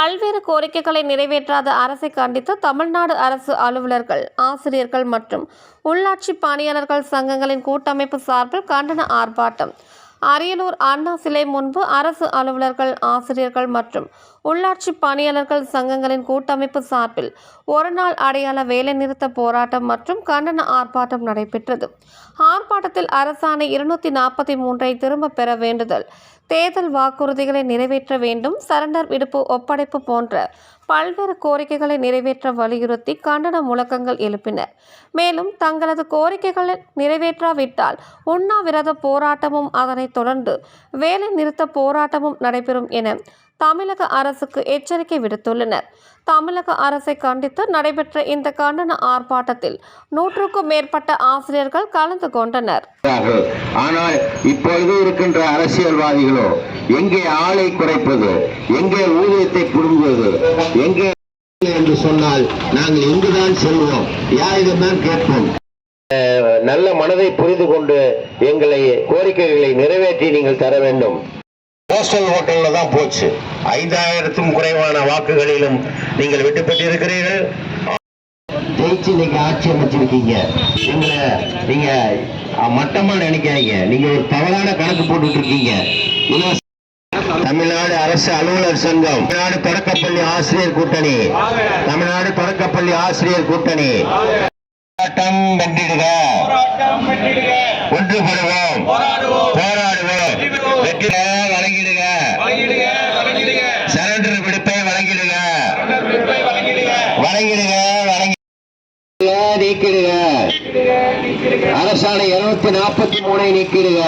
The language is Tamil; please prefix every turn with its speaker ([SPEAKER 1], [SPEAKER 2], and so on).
[SPEAKER 1] பல்வேறு கோரிக்கைகளை நிறைவேற்றாத அரசை கண்டித்து தமிழ்நாடு அரசு அலுவலர்கள் ஆசிரியர்கள் மற்றும் உள்ளாட்சி பணியாளர்கள் சங்கங்களின் கூட்டமைப்பு சார்பில் கண்டன ஆர்ப்பாட்டம். அரியலூர் அண்ணா சிலை முன்பு அரசு அலுவலர்கள் ஆசிரியர்கள் மற்றும் உள்ளாட்சி பணியாளர்கள் சங்கங்களின் கூட்டமைப்பு சார்பில் ஒருநாள் அடையாள வேலைநிறுத்த போராட்டம் மற்றும் கண்டன ஆர்ப்பாட்டம் நடைபெற்றது. ஆர்ப்பாட்டத்தில் அரசாணை இருநூத்தி நாற்பத்தி மூன்றை திரும்ப பெற வேண்டுதல் தேர்தல் வாக்குறுதிகளை நிறைவேற்ற வேண்டும் சரண்டர் விடுப்பு ஒப்படைப்பு போன்ற பல்வேறு கோரிக்கைகளை நிறைவேற்ற வலியுறுத்தி கண்டன முழக்கங்கள் எழுப்பினர். மேலும் தங்களது கோரிக்கைகளை நிறைவேற்றாவிட்டால் உண்ணாவிரத போராட்டமும் அதனைத் தொடர்ந்து வேலை நிறுத்த போராட்டமும் நடைபெறும் என தமிழக அரசுக்கு எச்சரிக்கை விடுத்துள்ளனர். தமிழக அரசை கண்டித்து நடைபெற்ற இந்த கண்டன ஆர்ப்பாட்டத்தில் நூற்றுக்கும் மேற்பட்ட ஆசிரியர்கள் கலந்து கொண்டனர்.
[SPEAKER 2] ஆனால் இப்பொழுது இருக்கின்ற அரசியல்வாதிகளோ எங்கே ஆளை குறைப்பது எங்கே ஊதியத்தை புடுங்குவது எங்கே என்று சொன்னால் நாங்கள் எங்குதான் செல்வோம். யாரிடம்தான் கேட்போம்? நல்ல மனதை புரிந்து கொண்டு எங்களை கோரிக்கைகளை நிறைவேற்றி நீங்கள் தர வேண்டும். போஸ்டல் ஓட்டல்ல தான் போச்சு. ஐந்தாயிரத்தும் குறைவான வாக்குகளிலும் நீங்கள் வெற்றி பெற்றிருக்கிறீர்கள். ஜெயிச்சு நீங்க ஆட்சி அமைச்சிருக்கீங்க. எங்களை நீங்க மட்டமா நினைக்காதீங்க. நீங்க ஒரு தவறான கணக்கு போட்டுட்டு இருக்கீங்க தமிழ்நாடு அரசு அலுவலர் சங்கம் தமிழ்நாடு தொடக்கப்பள்ளி ஆசிரியர் கூட்டணி தமிழ்நாடு தொடக்கப்பள்ளி ஆசிரியர் கூட்டணி. போராட்டம் வென்றிடுக. ஒன்றுபடுவோம். போராடுவோம். வெற்றிட சரண்டர் விடுப்பை வழங்கிடுக வழங்கிடுக வழங்கி நீக்கிடுக அரசாணை இருநூத்தி நாற்பத்தி மூணை நீக்கிடுக